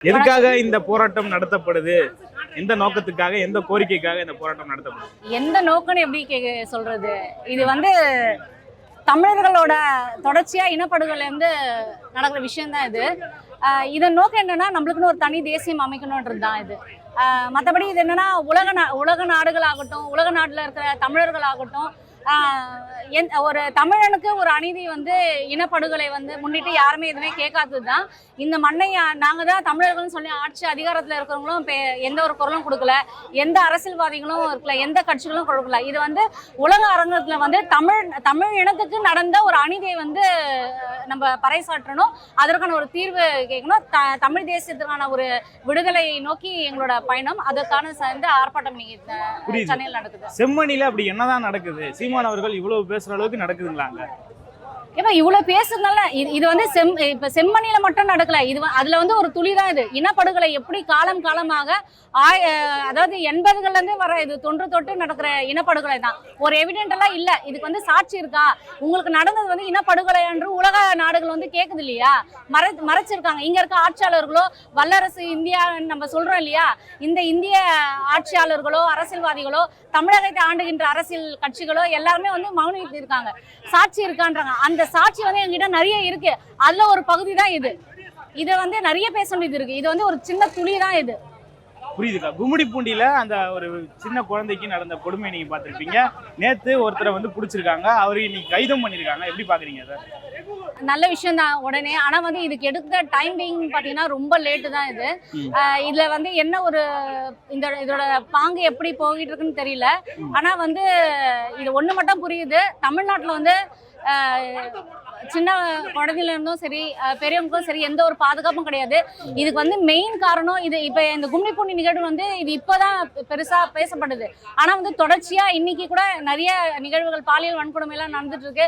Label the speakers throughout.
Speaker 1: எதுக்காக இந்த போராட்டம் நடத்தப்படுது? எந்த நோக்கத்துக்காக எந்த கோரிக்கைக்காக இந்த போராட்டம் நடத்தப்படுது?
Speaker 2: எந்த நோக்கம்னு எப்படி கே சொல்றது? இது வந்து தமிழர்களோட தொடர்ச்சியா இனப்படுகொலை வந்து நடக்கிற விஷயம்தான் இது. ஆஹ் இதன் நோக்கம் என்னன்னா நம்மளுக்குன்னு ஒரு தனி தேசியம் அமைக்கணுன்றது தான் இது. மற்றபடி மத்தபடி இது என்னன்னா உலக நா உலக நாடுகளாகட்டும் உலக நாட்டில் இருக்கிற தமிழர்கள் ஆகட்டும் எந்- ஒரு தமிழனுக்கு ஒரு அநீதி வந்து இனப்படுகொலை வந்து முன்னிட்டு யாருமே எதுவுமே கேட்காதது தான் இந்த மண்ணை நாங்கள் தான் தமிழர்கள்னு சொல்லி ஆட்சி அதிகாரத்தில் இருக்கிறவங்களும் எந்த ஒரு குரலும் கொடுக்கல. எந்த அரசியல்வாதிகளும் இருக்கல எந்த கட்சிகளும் கொடுக்கல. இது வந்து உலக அரங்கத்தில் வந்து தமிழ் தமிழ் இனத்துக்கு நடந்த ஒரு அநீதியை வந்து நம்ம பறைசாற்றணும். அதற்கான ஒரு தீர்வு கேட்கணும். த தமிழ் தேசியத்துக்கான ஒரு விடுதலை நோக்கி எங்களோட பயணம். அதற்கான சேர்ந்து ஆர்ப்பாட்டம் இன்னைக்கு. சென்னையில் நடக்குது.
Speaker 1: செம்மணில அப்படி என்னதான் நடக்குது? சீமான் அவர்கள் இவ்வளவு பேசுற அளவுக்கு நடக்குதுங்களாங்க?
Speaker 2: ஏப்பா இவ்வளவு பேசுறதுனால இது இது வந்து செம் இப்ப செம்மணியில மட்டும் நடக்கல. இது அதில் அதுல வந்து ஒரு துளி தான் இது. இனப்படுகொலை எப்படி காலம் காலமாக ஆய அதாவது எண்பதுகள்ல இருந்து வர இது தொன்று தொட்டு நடக்கிற இனப்படுகொலை தான். ஒரு எவிடென்ட் எல்லாம் இல்ல. இதுக்கு வந்து சாட்சி இருக்கா? உங்களுக்கு நடந்தது வந்து இனப்படுகொலை என்று உலக நாடுகள் வந்து கேக்குது இல்லையா? மறை மறைச்சிருக்காங்க. இங்க இருக்க ஆட்சியாளர்களோ வல்லரசு இந்தியா நம்ம சொல்றோம் இல்லையா? இந்த இந்திய ஆட்சியாளர்களோ அரசியல்வாதிகளோ தமிழகத்தை ஆண்டுகின்ற அரசியல் கட்சிகளோ எல்லாருமே வந்து மௌனித்து இருக்காங்க. சாட்சி இருக்கான்றாங்க. அந்த சாட்சி வந்து எங்கிட்ட நிறைய இருக்கு. அதுல ஒரு பகுதி தான் இது. இதை வந்து நிறைய பேச வேண்டியது இருக்கு. இது வந்து ஒரு சின்ன துளி தான் இது.
Speaker 1: புரியுதுக்கா? கும்மிடிப்பூண்டியில அந்த ஒரு சின்ன குழந்தைக்கு நடந்த கொடுமை நீங்க பார்த்திருப்பீங்க. நேத்து ஒருத்தரை வந்து பிடிச்சிருக்காங்க. அவரு இன்னைக்கு கைதம் பண்ணிருக்காங்க. எப்படி பாக்குறீங்க சார்
Speaker 2: நல்ல விஷயம் தான் உடனே. ஆனா வந்து இதுக்கு எடுத்த டைமிங் பாத்தீங்கன்னா ரொம்ப லேட்டு தான் இது. இதுல வந்து என்ன ஒரு இந்த இதோட பாங்கு எப்படி போயிட்டு இருக்குன்னு தெரியல.
Speaker 1: ம்.
Speaker 2: ஆனா வந்து இது ஒண்ணு மட்டும் புரியுது. தமிழ்நாட்டுல வந்து சின்ன குழந்தையில இருந்தும் சரி பெரியவங்களுக்கும் சரி எந்த ஒரு பாதுகாப்பும் கிடையாது. இதுக்கு வந்து மெயின் காரணம் இது இப்ப இந்த கும்னி பூண்டி நிகழ்வு வந்து இது இப்போதான் பெருசா பேசப்படுது. ஆனா வந்து தொடர்ச்சியா இன்னைக்கு கூட நிறைய நிகழ்வுகள் பாலியல் வன்கொடுமை எல்லாம் நடந்துட்டு இருக்கு.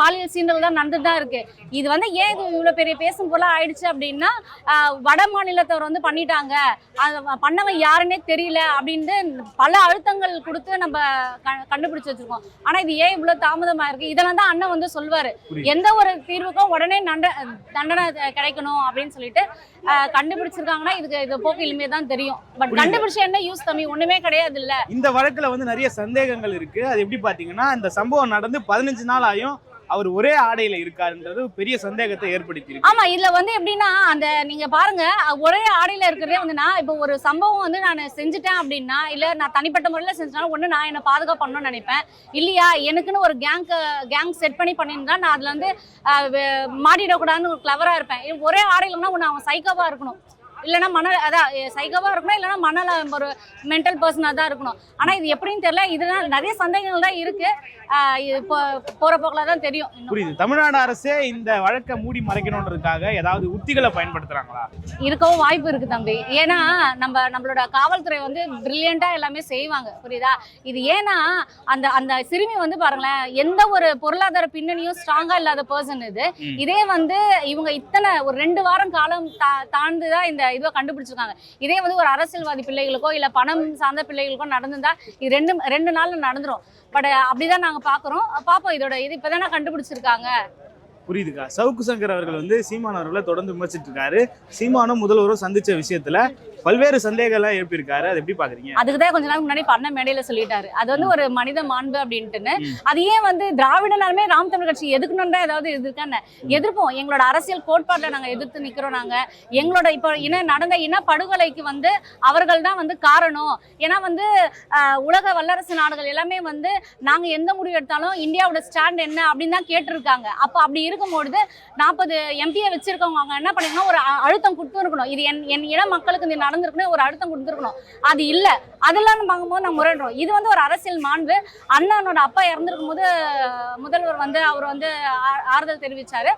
Speaker 2: பாலியல் சீண்டல் தான் நடந்துட்டு தான் இருக்கு. இது வந்து ஏன் இது இவ்வளவு பெரிய பேசும் போல ஆயிடுச்சு அப்படின்னா வட மாநிலத்தவர் வந்து பண்ணிட்டாங்க. பண்ணவன் யாருன்னே தெரியல அப்படின்ட்டு பல அழுத்தங்கள் கொடுத்து நம்ம கண்டுபிடிச்சு வச்சிருக்கோம். ஆனா இது ஏன் இவ்வளவு தாமதமா இருக்கு? இதெல்லாம் தான் அண்ணன் வந்து சொல்வாரு. எந்த ஒரு தீர்வுக்கும் உடனே நண்ட தண்டனை கிடைக்கணும் அப்படின்னு சொல்லிட்டு கண்டுபிடிச்சிருக்காங்கன்னா இதுக்கு இது போக்கு இனிமே தான் தெரியும். பட். கண்டுபிடிச்ச என்ன யூஸ் தம்பி? ஒண்ணுமே கிடையாது இல்ல
Speaker 1: இந்த வழக்குல வந்து நிறைய சந்தேகங்கள் இருக்கு. அது எப்படி பாத்தீங்கன்னா இந்த சம்பவம் நடந்து பதினஞ்சு நாள் ஆயும் அவர் ஒரே ஆடையில இருக்காருன்றது பெரிய சந்தேகத்தை ஏற்படுத்தி
Speaker 2: ஆமா இதுல வந்து எப்படின்னா அந்த நீங்க பாருங்க ஒரே ஆடையில இருக்கிறதே வந்து நான் இப்போ ஒரு சம்பவம் வந்து நான் செஞ்சுட்டேன் அப்படின்னா இல்ல நான் தனிப்பட்ட முறையில செஞ்சாலும் ஒண்ணு நான் என்ன பாதுகாப்பு பண்ணணும்னு நினைப்பேன். இல்லையா எனக்குன்னு ஒரு கேங் கேங் செட் பண்ணி பண்ணியிருந்தா நான் அதுல வந்து அஹ், மாட்டிடக்கூடாதுன்னு ஒரு கிளவரா இருப்பேன். ஒரே ஆடையிலனா ஒண்ணு அவன் சைக்கோவா இருக்கணும். இல்லைன்னா மன அதான் சைக்கோவாக இருக்கணும் இல்லைன்னா மணல ஒரு மென்டல் பர்சனாக தான் இருக்கணும். ஆனால் இது எப்படின்னு தெரியல இதெல்லாம் நிறைய சந்தேகங்கள் தான் இருக்குது போற போக்கில் தான் தெரியும்.
Speaker 1: புரியுது. தமிழ்நாடு அரசே இந்த வழக்கை மூடி மறைக்கணுன்றதுக்காக ஏதாவது உத்திகளை பயன்படுத்துறாங்களா?
Speaker 2: இருக்கவும் வாய்ப்பு இருக்கு தம்பி. ஏன்னா நம்ம நம்மளோட காவல்துறை வந்து பிரில்லியண்டா எல்லாமே செய்வாங்க. புரியுதா? இது ஏன்னா அந்த அந்த சிறுமி வந்து பாருங்களேன் எந்த ஒரு பொருளாதார பின்னணியும் ஸ்ட்ராங்கா இல்லாத பர்சன் இது. இதே வந்து இவங்க இத்தனை ஒரு ரெண்டு வாரம் காலம் தாழ்ந்து தான் இந்த இதை கண்டுபிடிச்சிருக்காங்க. இதே வந்து ஒரு அரசியல்வாதி பிள்ளைகளுக்கோ இல்ல பணம் சார்ந்த பிள்ளைகளுக்கோ நடந்திருந்தா இது ரெண்டு ரெண்டு நாள்ல நடந்துரும். பட் uh, அப்படிதான் நாங்க பாக்குறோம். பாப்போம் இதோட இது இப்பதானே கண்டுபிடிச்சிருக்காங்க?
Speaker 1: புரியுதுக்கா. சவுக்கு சங்கர் அவர்கள் வந்து சீமான் அவர்களை தொடர்ந்து விமர்சிட்டு இருக்காரு சீமானும் முதல்வரும் சந்திச்ச விஷயத்துல பல்வேறு சந்தேகம்லாம் எழுப்பியிருக்காரு. அதை எப்படி பாக்குறீங்க?
Speaker 2: அதுக்கு தான் கொஞ்ச நாள் முன்னாடி பண்ண மேடையில சொல்லிட்டாரு. அது வந்து ஒரு மனித மாண்பு அப்படின்ட்டுன்னு. அது ஏன் வந்து திராவிடனாலுமே ராம் தமிழ் கட்சி எதுக்கணும் தான் ஏதாவது எதிர்க்கான எதிர்ப்போம். எங்களோட அரசியல் கோட்பாட்டில் நாங்க எதிர்த்து நிக்கிறோம் நாங்க. எங்களோட இப்போ இன நடந்த இன படுகொலைக்கு வந்து அவர்கள் தான் வந்து காரணம். ஏன்னா வந்து உலக வல்லரசு நாடுகள் எல்லாமே வந்து நாங்க எந்த முடிவு எடுத்தாலும் இந்தியாவோட ஸ்டாண்ட் என்ன அப்படின்னு தான் கேட்டிருக்காங்க. அப்போ அப்படி இருக்கும்பொழுது நாற்பது எம்பியை வச்சிருக்கவங்க அவங்க என்ன பண்ணிருக்கணும் ஒரு அழுத்தம் கொடுத்து இருக்கணும் இது என் என் இன மக்களுக்கு இது நடந்திருக்குன்னு ஒரு அழுத்தம் கொடுத்துருக்கணும். அது இல்லை. அதெல்லாம் பார்க்கும்போது நான் முரடுறோம் இது வந்து ஒரு அரசியல் மாண்பு. அண்ணனோட அப்பா இறந்துருக்கும் போது முதல்வர் வந்து அவர் வந்து ஆ- ஆறுதல் தெரிவிச்சாரு.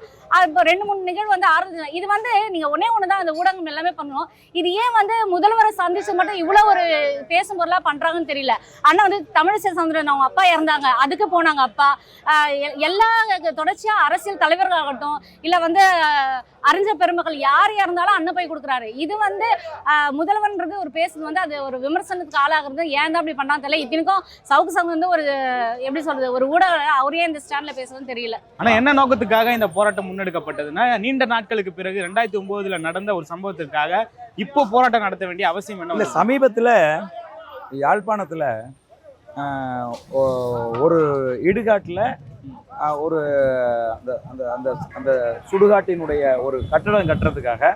Speaker 2: இப்போ ரெண்டு மூணு நிகழ்வு வந்து ஆறுதல் இது வந்து நீங்க ஒன்னே ஒன்று தான் அந்த ஊடகம் எல்லாமே பண்ணணும் இது ஏன் வந்து முதல்வரை சந்திச்சு மட்டும் இவ்வளோ ஒரு பேசும் பொருளாக பண்ணுறாங்கன்னு தெரியல. அண்ணா வந்து தமிழிசை சந்திரன் அவங்க அப்பா இறந்தாங்க. அதுக்கு போனாங்க அப்பா. எ- எல்லா தொடர்ச்சியாக அரசியல் தலைவர்களாகட்டும் இல்லை வந்து அறிஞ்ச பெருமக்கள் யார் இருந்தாலும் அண்ணன் போய் கொடுக்குறாரு. இது வந்து முதல்வன்றது ஒரு பேசுறது வந்து அது ஒரு விமர்சனத்துக்கு ஆளாகிறது. ஏன் தான் அப்படி பண்ணான்னு தெரியல. இத்தனைக்கும் சவுக்கு சங்கம் வந்து ஒரு எப்படி சொல்றது ஒரு ஊடக அவரே இந்த ஸ்டாண்ட்ல பேசுறதுன்னு தெரியல.
Speaker 1: ஆனா என்ன நோக்கத்துக்காக இந்த போராட்டம் முன்னெடுக்கப்பட்டதுன்னா நீண்ட நாட்களுக்கு பிறகு ரெண்டாயிரத்தி ஒன்பதுல நடந்த ஒரு சம்பவத்திற்காக இப்போ போராட்டம் நடத்த வேண்டிய அவசியம் என்ன
Speaker 3: இல்லை சமீபத்தில் யாழ்ப்பாணத்தில் ஒரு இடுகாட்டில் ஒரு அந்த அந்த அந்த அந்த சுடுகாட்டினுடைய ஒரு கட்டடம் கட்டுறதுக்காக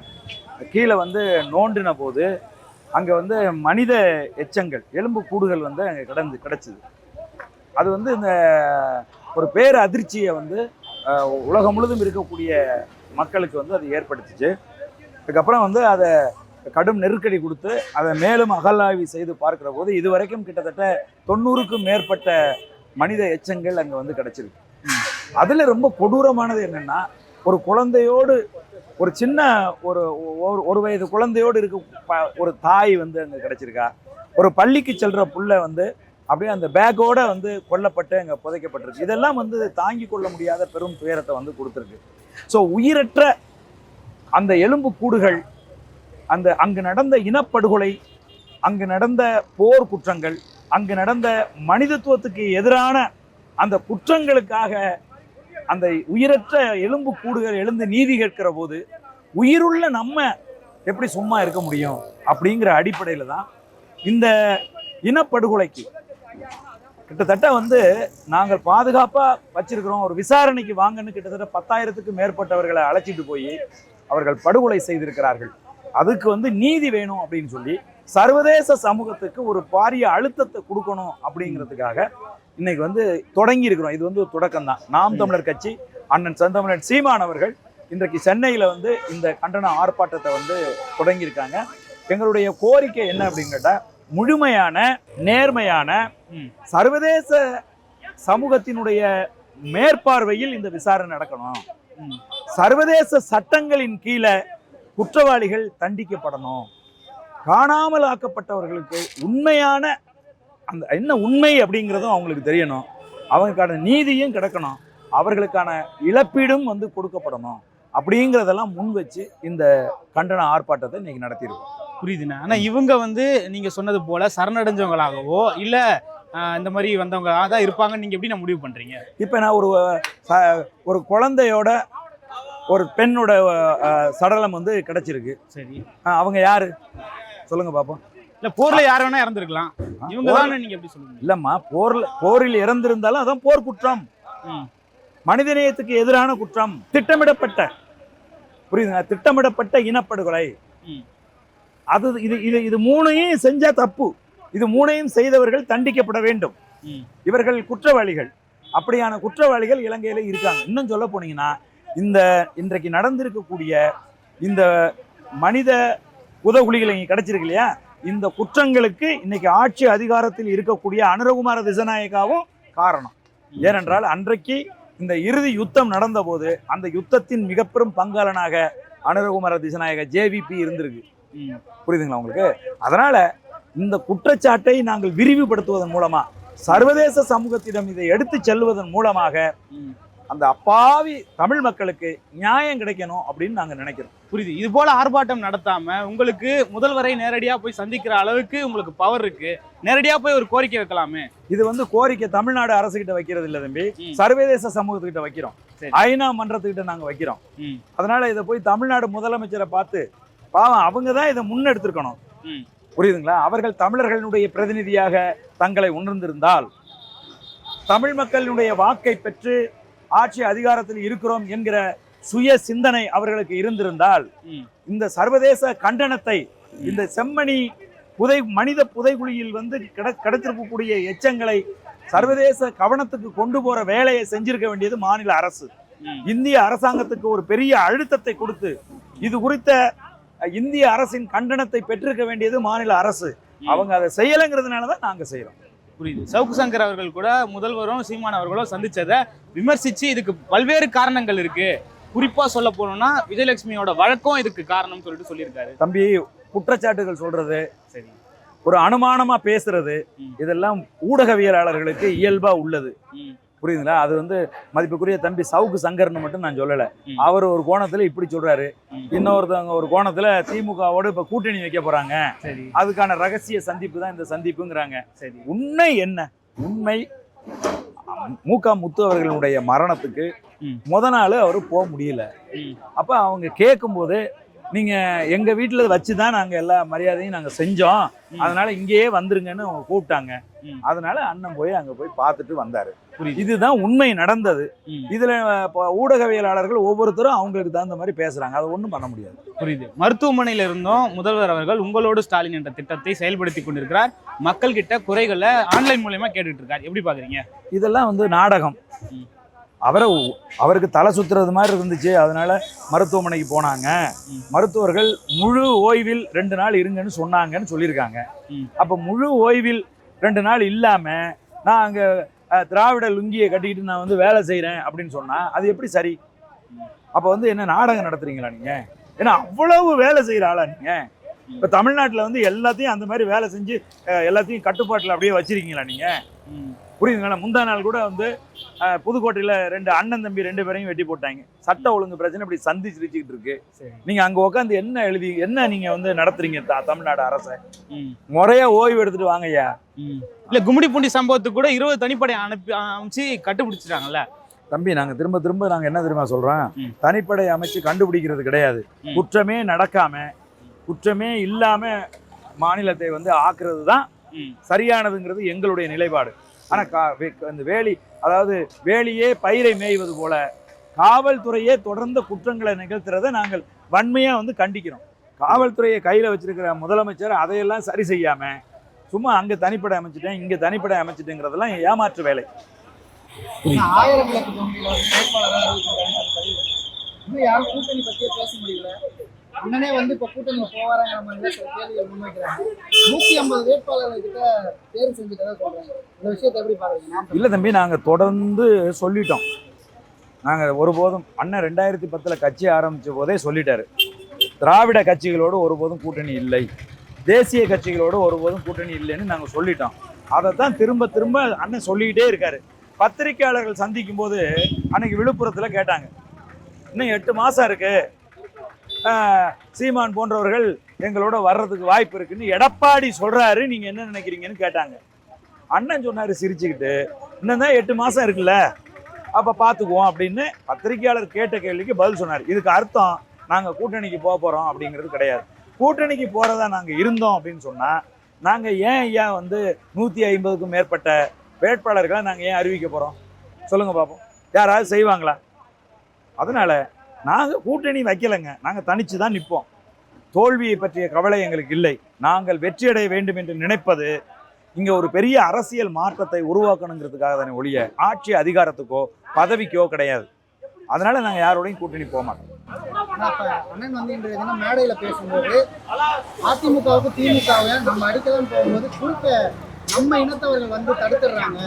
Speaker 3: கீழே வந்து நோண்டின போது அங்கே வந்து மனித எச்சங்கள் எலும்பு கூடுகள் வந்து அங்கே கிடந்து கிடச்சிது. அது வந்து இந்த ஒரு பேர் அதிர்ச்சியை வந்து உலகம் முழுதும் இருக்கக்கூடிய மக்களுக்கு வந்து அது ஏற்படுத்துச்சு. அதுக்கப்புறம் வந்து அதை கடும் நெருக்கடி கொடுத்து அதை மேலும் அகலாய்வு செய்து பார்க்கிற போது இதுவரைக்கும் கிட்டத்தட்ட தொண்ணூறுக்கும் மேற்பட்ட மனித எச்சங்கள் அங்கே வந்து கிடச்சிருக்கு. அதில் ரொம்ப கொடூரமானது என்னென்னா ஒரு குழந்தையோடு ஒரு சின்ன ஒரு ஒரு ஒரு வயது குழந்தையோடு இருக்க ப- ஒரு தாய் வந்து அங்கே கிடச்சிருக்கா. ஒரு பள்ளிக்கு செல்கிற புள்ள வந்து அப்படியே அந்த பேக்கோட வந்து கொல்லப்பட்டு அங்கே புதைக்கப்பட்டிருக்கு. இதெல்லாம் வந்து தாங்கி கொள்ள முடியாத பெரும் துயரத்தை வந்து கொடுத்துருக்கு. ஸோ உயிரற்ற அந்த எலும்பு கூடுகள் அந்த அங்கு நடந்த இனப்படுகொலை அங்கு நடந்த போர் குற்றங்கள் அங்கு நடந்த மனிதத்துவத்துக்கு எதிரான அந்த குற்றங்களுக்காக அந்த உயிரற்ற எலும்பு கூடுகள் எழுந்து நீதி கேட்கிற போது உயிருள்ள நம்ம எப்படி சும்மா இருக்க முடியும் அப்படிங்கிற அடிப்படையில் தான் இந்த இனப்படுகொலைக்கு கிட்டத்தட்ட வந்து நாங்கள் பாதுகாப்பாக வச்சிருக்கிறோம். ஒரு விசாரணைக்கு வாங்கன்னு கிட்டத்தட்ட பத்தாயிரத்துக்கு மேற்பட்டவர்களை அழைச்சிட்டு போய் அவர்கள் படுகொலை செய்திருக்கிறார்கள். அதுக்கு வந்து நீதி வேணும் அப்படின்னு சொல்லி சர்வதேச சமூகத்துக்கு ஒரு பாரிய அழுத்தத்தை கொடுக்கணும் அப்படிங்கிறதுக்காக இன்னைக்கு வந்து தொடங்கி இருக்கிறோம். இது வந்து ஒரு தொடக்கம் தான். நாம் தமிழர் கட்சி அண்ணன் செந்தமிழன் சீமான் அவர்கள் இன்றைக்கு சென்னையில் வந்து இந்த கண்டன ஆர்ப்பாட்டத்தை வந்து தொடங்கியிருக்காங்க. எங்களுடைய கோரிக்கை என்ன அப்படின்னு கேட்டால் முழுமையான நேர்மையான சர்வதேச சமூகத்தினுடைய மேற்பார்வையில் இந்த விசாரணை நடக்கணும். சர்வதேச சட்டங்களின் கீழே குற்றவாளிகள் தண்டிக்கப்படணும். காணாமல் ஆக்கப்பட்டவர்களுக்கு உண்மையான அந்த என்ன உண்மை அப்படிங்கிறதும் அவங்களுக்கு தெரியணும். அவங்களுக்கான நீதியும் கிடைக்கணும். அவர்களுக்கான இழப்பீடும் வந்து கொடுக்கப்படணும். அப்படிங்கிறதெல்லாம் முன் வச்சு இந்த கண்டன ஆர்ப்பாட்டத்தை இன்னைக்கு நடத்தியிருக்கோம்.
Speaker 1: புரியுதுண்ணா. ஆனா இவங்க வந்து நீங்க சொன்னது போல சரணடைஞ்சவங்களாகவோ இல்ல இந்த மாதிரி வந்தவங்க தான் இருப்பாங்கன்னு நீங்க எப்படி நான் முடிவு பண்றீங்க?
Speaker 3: இப்போ நான் ஒரு ஒரு குழந்தையோட ஒரு பெண்ணோட சடலம் வந்து கிடைச்சிருக்கு.
Speaker 1: சரி.
Speaker 3: அவங்க யாரு? சொல்லுங்க பாப்போம்.
Speaker 1: இல்ல போர்ல யார் வேணா இறந்துருக்கலாம். இவங்க தானே நீங்க எப்படி சொல்லுவீங்க?
Speaker 3: இல்லம்மா போர்ல போரில் இறந்திருந்தாலும் அதான் போர் குற்றம். மனிதநேயத்துக்கு எதிரான குற்றம். திட்டமிடப்பட்ட புரியுதுங்க திட்டமிடப்பட்ட இனப்படுகொலை. அது இது இது இது மூணையும் செஞ்சா தப்பு. இது மூணையும் செய்தவர்கள் தண்டிக்கப்பட வேண்டும். இவர்கள் குற்றவாளிகள். அப்படியான குற்றவாளிகள் இலங்கையில இருக்காங்க. இன்னும் சொல்ல போனீங்கன்னா இந்த இன்றைக்கு நடந்திருக்கக்கூடிய இந்த மனித உதகுலிகள் இங்கே கிடைச்சிருக்கு இல்லையா? இந்த குற்றங்களுக்கு இன்னைக்கு ஆட்சி அதிகாரத்தில் இருக்கக்கூடிய அனுரகுமார திசநாயகாவும் காரணம். ஏனென்றால் அன்றைக்கு இந்த இறுதி யுத்தம் நடந்தபோது அந்த யுத்தத்தின் மிக பெரும் பங்காளனாக அனுரகுமார திசநாயக ஜேவிபி இருந்திருக்கு. புரியுதுங்களா உங்களுக்கு? அதனால இந்த குற்றச்சாட்டை நாங்கள் விரிவுபடுத்துவதன் மூலமா சர்வதேச சமூகத்திடம் இதை எடுத்து செல்வதன் மூலமாக அந்த அப்பாவி தமிழ் மக்களுக்கு நியாயம் கிடைக்கணும் அப்படின்னு நாங்க நினைக்கிறோம்.
Speaker 1: புரியுது. இது போல ஆர்ப்பாட்டம் நடத்தாம உங்களுக்கு முதல்வரை நேரடியா போய் சந்திக்கிற அளவுக்கு உங்களுக்கு பவர் இருக்கு. நேரடியா போய் ஒரு கோரிக்கை வைக்கலாமே?
Speaker 3: இது வந்து கோரிக்கை தமிழ்நாடு அரசுகிட்ட வைக்கிறது இல்ல தம்பி. சர்வதேச சமூகத்துக்கிட்ட வைக்கிறோம். ஐநா மன்றத்துக்கிட்ட நாங்க வைக்கிறோம். அதனால இதை போய் தமிழ்நாடு முதலமைச்சரை பார்த்து பாவம் அவங்க தான் இதை முன்னெடுத்திருக்கணும். புரியுதுங்களா? அவர்கள் தமிழர்களுடைய பிரதிநிதியாக தங்களை உணர்ந்திருந்தால் தமிழ் மக்களினுடைய வாக்கை பெற்று ஆட்சி அதிகாரத்தில் இருக்கிறோம் என்கிற சுய சிந்தனை அவர்களுக்கு இருந்திருந்தால். இந்த சர்வதேச கண்டனத்தை இந்த செம்மணி புதை மனித புதைகுழியில் வந்து கிட கிடைத்திருக்கக்கூடிய எச்சங்களை சர்வதேச கவனத்துக்கு கொண்டு போற வேலையை செஞ்சிருக்க வேண்டியது மாநில அரசு. இந்திய அரசாங்கத்துக்கு ஒரு பெரிய அழுத்தத்தை கொடுத்து இது குறித்த இந்திய அரசின் கண்டனத்தை பெற்றிருக்க வேண்டியது மாநில அரசு. அவங்க அதை செய்யலைங்கிறதுனால தான் நாங்க செய்யறோம்
Speaker 1: புரியுது. சவுக்கு சங்கர் அவர்கள் கூட முதல்வரும் சீமான் அவர்களும் சந்திச்சதை விமர்சிச்சு இதுக்கு பல்வேறு காரணங்கள் இருக்கு. குறிப்பா சொல்ல போனோம்னா விஜயலட்சுமியோட வழக்கம் இதுக்கு காரணம் சொல்லிட்டு சொல்லியிருக்காரு.
Speaker 3: தம்பி குற்றச்சாட்டுகள் சொல்றது
Speaker 1: சரி.
Speaker 3: ஒரு அனுமானமா பேசுறது. இதெல்லாம் ஊடகவியலாளர்களுக்கு இயல்பா உள்ளது. புரியுதுங்களா அது வந்து மதிப்புக்குரிய தம்பி சவுக்கு சங்கர்னு மட்டும் நான் சொல்லலை
Speaker 1: ம்.
Speaker 3: அவர் ஒரு கோணத்துல இப்படி சொல்றாரு
Speaker 1: ம்.
Speaker 3: இன்னொருத்தவங்க ஒரு கோணத்துல திமுகவோடு இப்ப கூட்டணி வைக்க போறாங்க
Speaker 1: சரி
Speaker 3: அதுக்கான ரகசிய சந்திப்பு தான் இந்த சந்திப்புங்கிறாங்க
Speaker 1: சரி
Speaker 3: உண்மை என்ன உண்மை மூகா முத்து அவர்களுடைய மரணத்துக்கு
Speaker 1: ம்.
Speaker 3: முத நாள் அவர் போக முடியல
Speaker 1: ம்.
Speaker 3: அப்ப அவங்க கேட்கும்போது நீங்க எங்க வீட்டுல வச்சு தான் நாங்க எல்லா மரியாதையும் நாங்க செஞ்சோம்
Speaker 1: ம்.
Speaker 3: அதனால இங்கேயே வந்துருங்கன்னு அவங்க கூப்பிட்டாங்க
Speaker 1: ம்.
Speaker 3: அதனால அண்ணன் போய் அங்க போய் பார்த்துட்டு வந்தாரு இதுதான் உண்மை நடந்தது. இதுல ஊடகவியலாளர்கள் ஒவ்வொருத்தரும் அவங்களுக்கு தகுந்த மாதிரி பேசுறாங்க. அதை ஒண்ணும் பண்ண முடியாது.
Speaker 1: புரியுது. மருத்துவமனையில இருந்தும். முதல்வர் அவர்கள் உங்களோடு ஸ்டாலின் என்ற திட்டத்தை செயல்படுத்தி கொண்டிருக்கிறார். மக்கள் கிட்ட குறைகளை ஆன்லைன் மூலயமா கேட்டுட்டு இருக்கார் எப்படி பாக்குறீங்க?
Speaker 3: இதெல்லாம் வந்து நாடகம். அவரை அவருக்கு தலை சுத்துறது மாதிரி இருந்துச்சு. அதனால மருத்துவமனைக்கு போனாங்க. மருத்துவர்கள் முழு ஓய்வில் ரெண்டு நாள் இருங்கன்னு சொன்னாங்கன்னு சொல்லியிருக்காங்க. அப்ப முழு ஓய்வில் ரெண்டு நாள் இல்லாம நான் அங்க திராவிட லுங்கியை கட்டிக்கிட்டு நான் வந்து வேலை செய்கிறேன் அப்படின்னு சொன்னால் அது எப்படி சரி? அப்போ வந்து என்ன நாடகம் நடத்துறீங்களா நீங்கள் ஏன்னா அவ்வளவு வேலை செய்கிற ஆளா நீங்கள் இப்போ தமிழ்நாட்டில் வந்து எல்லாத்தையும் அந்த மாதிரி வேலை செஞ்சு எல்லாத்தையும் கட்டுப்பாட்டில் அப்படியே வச்சிருக்கீங்களா
Speaker 1: நீங்கள்
Speaker 3: புரியுதுங்களா முந்தா நாள் கூட வந்து புதுக்கோட்டையில ரெண்டு அண்ணன் தம்பி ரெண்டு பேரையும் வெட்டி போட்டாங்க சட்ட ஒழுங்கு பிரச்சனை இப்படி சந்தி சிரிச்சுக்கிட்டு இருக்கு
Speaker 1: சரி
Speaker 3: நீங்க அங்க உட்காந்து என்ன எழுதி என்ன நீங்க வந்து நடத்துறீங்க தமிழ்நாடு அரசை
Speaker 1: ம்.
Speaker 3: முறையா ஓய்வு எடுத்துட்டு வாங்கய்யா.
Speaker 1: இல்ல கும்மிடி பூண்டி சம்பவத்துக்கு கூட இருபது தனிப்படை அனுப்பி அமைச்சு கண்டுபிடிச்சிட்டாங்கல்ல
Speaker 3: தம்பி நாங்க திரும்ப திரும்ப நாங்க என்ன தெரியுமா சொல்றோம். தனிப்படை அமைச்சு கண்டுபிடிக்கிறது கிடையாது. குற்றமே நடக்காம குற்றமே இல்லாம மாநிலத்தை வந்து ஆக்குறது தான். சரியானதுங்கிறது எங்களுடைய நிலைப்பாடு ஆனா கா- அந்த வேலி அதாவது வேலியே பயிரை மேய்வது போல காவல்துறையே தொடர்ந்த குற்றங்களை நிகழ்த்துறதை நாங்கள் வன்மையா வந்து கண்டிக்கிறோம். காவல்துறையை கையில வச்சிருக்கிற முதலமைச்சர் அதையெல்லாம் சரி செய்யாம சும்மா அங்க தனிப்படை அமைச்சிட்டேன் இங்க தனிப்படை அமைச்சிட்டேங்கிறதெல்லாம் ஏமாற்று வேலை.
Speaker 4: ஆயிரம் அண்ணனே வந்து இப்போ கூட்டணி போவாராங்கிற மாதிரி சில கேள்விகள் முன்வைக்கிறாங்க. நூற்றி ஐம்பது வேட்பாளர்கிட்ட தேர்வு செஞ்சுட்டதா சொல்கிறாங்க இந்த விஷயத்தை எப்படி பாருங்க
Speaker 3: இல்லை தம்பி நாங்கள் தொடர்ந்து சொல்லிட்டோம். நாங்கள் ஒருபோதும் அண்ணன் ரெண்டாயிரத்தி பத்தில் கட்சி ஆரம்பிச்ச போதே சொல்லிட்டாரு. திராவிட கட்சிகளோடு ஒருபோதும் கூட்டணி இல்லை. தேசிய கட்சிகளோடு ஒருபோதும் கூட்டணி இல்லைன்னு நாங்கள் சொல்லிட்டோம். அதைத்தான் திரும்ப திரும்ப அண்ணன் சொல்லிக்கிட்டே இருக்காரு. பத்திரிக்கையாளர்கள் சந்திக்கும் போது அன்னைக்கு விழுப்புரத்தில் கேட்டாங்க. இன்னும் எட்டு மாதம் இருக்கு. சீமான் போன்றவர்கள் எங்களோட வர்றதுக்கு வாய்ப்பு இருக்குன்னு எடப்பாடி சொல்றாரு. நீங்க என்ன நினைக்கிறீங்கன்னு கேட்டாங்க. அண்ணன் சொன்னாரு சிரிச்சுக்கிட்டு இன்னும் தான் எட்டு மாசம் இருக்குல்ல அப்ப பாத்துக்குவோம் அப்படின்னு பத்திரிகையாளர் கேட்ட கேள்விக்கு பதில் சொன்னார். இதுக்கு அர்த்தம் நாங்க கூட்டணிக்கு போக போறோம் அப்படிங்கிறது கிடையாது. கூட்டணிக்கு போறதா நாங்க இருந்தோம் அப்படின்னு சொன்னா நாங்க ஏன் ஐயா வந்து நூத்தி ஐம்பதுக்கும் மேற்பட்ட வேட்பாளர்களை நாங்க ஏன் அறிவிக்க போறோம்? சொல்லுங்க பார்ப்போம் யாராவது செய்வாங்களா? அதனால நாங்கள் கூட்டணி வைக்கலைங்க. நாங்கள் தனிச்சு தான் நிற்போம் தோல்வியை பற்றிய கவலை எங்களுக்கு இல்லை. நாங்கள் வெற்றியடைய வேண்டும் என்று நினைப்பது இங்கே ஒரு பெரிய அரசியல் மாற்றத்தை உருவாக்கணுங்கிறதுக்காக தானே ஒழிய ஆட்சி அதிகாரத்துக்கோ பதவிக்கோ கிடையாது. அதனால நாங்கள் யாரோடையும் கூட்டணி போக மாட்டோம்.
Speaker 4: அண்ணன் வந்து இன்றைய தினம் பேசும்போது அதிமுகவுக்கு திமுகவை நம்ம அடிக்கலாம் போகும்போது குறுக்க நம்ம இனத்தவர்கள் வந்து தடுத்துடுறாங்க.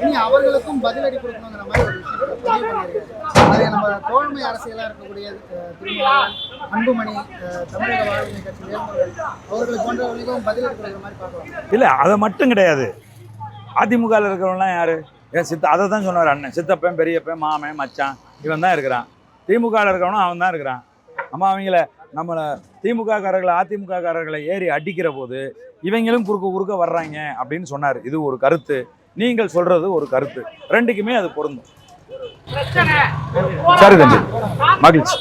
Speaker 4: இனி அவர்களுக்கும் பதிலடி கொடுக்கணுங்கிற மாதிரி ஒரு விஷயத்தை பதிவு அதை நம்ம தோழமை அரசியலாக இருக்கக்கூடிய அஹ், திருமாவளவன் அன்புமணி தமிழக வாழ்க்கை கட்சி வேல்முருகன் அவர்கள் போன்றவர்களுக்கும் பதிலடி கொடுக்குற மாதிரி பார்க்கலாம்.
Speaker 3: இல்லை அதை மட்டும் கிடையாது. அதிமுகவில் இருக்கிறவங்களாம் யார்? ஏன் சித்த அதை தான் சொன்னார் அண்ணன். சித்தப்பன் பெரியப்பன் மாமன் மச்சான் இவன் தான் இருக்கிறான். திமுகவில் இருக்கிறவனும் அவன் தான் இருக்கிறான். அம்மா அவங்கள நம்மளை திமுக காரர்களை அதிமுக காரர்களை ஏறி அடிக்கிற போது இவங்களும் குறுக்க குறுக்க வர்றாங்க அப்படின்னு சொன்னார். இது ஒரு கருத்து. நீங்கள் சொல்றது ஒரு கருத்து. ரெண்டுக்குமே அது பொருந்தும். சரி தம்பி மகிழ்ச்சி.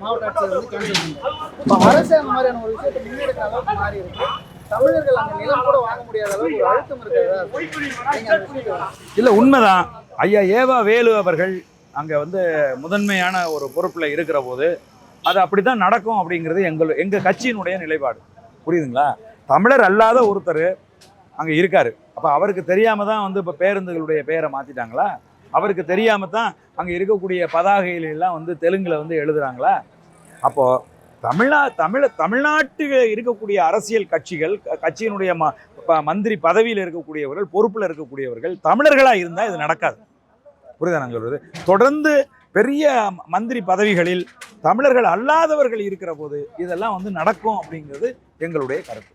Speaker 4: மாவட்ட ஆட்சியர் வந்து கேன்சல் பண்றோம் இப்போ அரசு அந்த மாதிரியான ஒரு விஷயத்தை முன்னெடுக்கிற அளவுக்கு மாறி இருக்கு தமிழர்கள் அந்த நிலம் கூட வாங்க முடியாத அளவுக்கு ஒரு அழுத்தம் இருக்கிறதா
Speaker 3: இல்லை உண்மைதான். ஐயா ஏவா வேலு அவர்கள் அங்கே வந்து முதன்மையான ஒரு பொறுப்பில் இருக்கிற போது அது அப்படி தான் நடக்கும் அப்படிங்கிறது எங்கள் எங்கள் கட்சியினுடைய நிலைப்பாடு. புரியுதுங்களா? தமிழர் அல்லாத ஒருத்தர் அங்கே இருக்கார். அப்போ அவருக்கு தெரியாமல் தான் வந்து இப்போ பேருந்துகளுடைய பெயரை மாற்றிட்டாங்களா அவருக்கு தெரியாமல் தான் அங்கே இருக்கக்கூடிய பதாகையில வந்து தெலுங்கில் வந்து எழுதுறாங்களா? அப்போது தமிழ்நா தமிழ தமிழ்நாட்டில் இருக்கக்கூடிய அரசியல் கட்சிகள் க- கட்சியினுடைய ம ப- மந்திரி பதவியில் இருக்கக்கூடியவர்கள் பொறுப்பில் இருக்கக்கூடியவர்கள் தமிழர்களாக இருந்தால் இது நடக்காது. புரியுதா நான் சொல்றது? தொடர்ந்து பெரிய மந்திரி பதவிகளில் தமிழர்கள் அல்லாதவர்கள் இருக்கிற போது இதெல்லாம் வந்து நடக்கும் அப்படிங்கிறது எங்களுடைய கருத்து.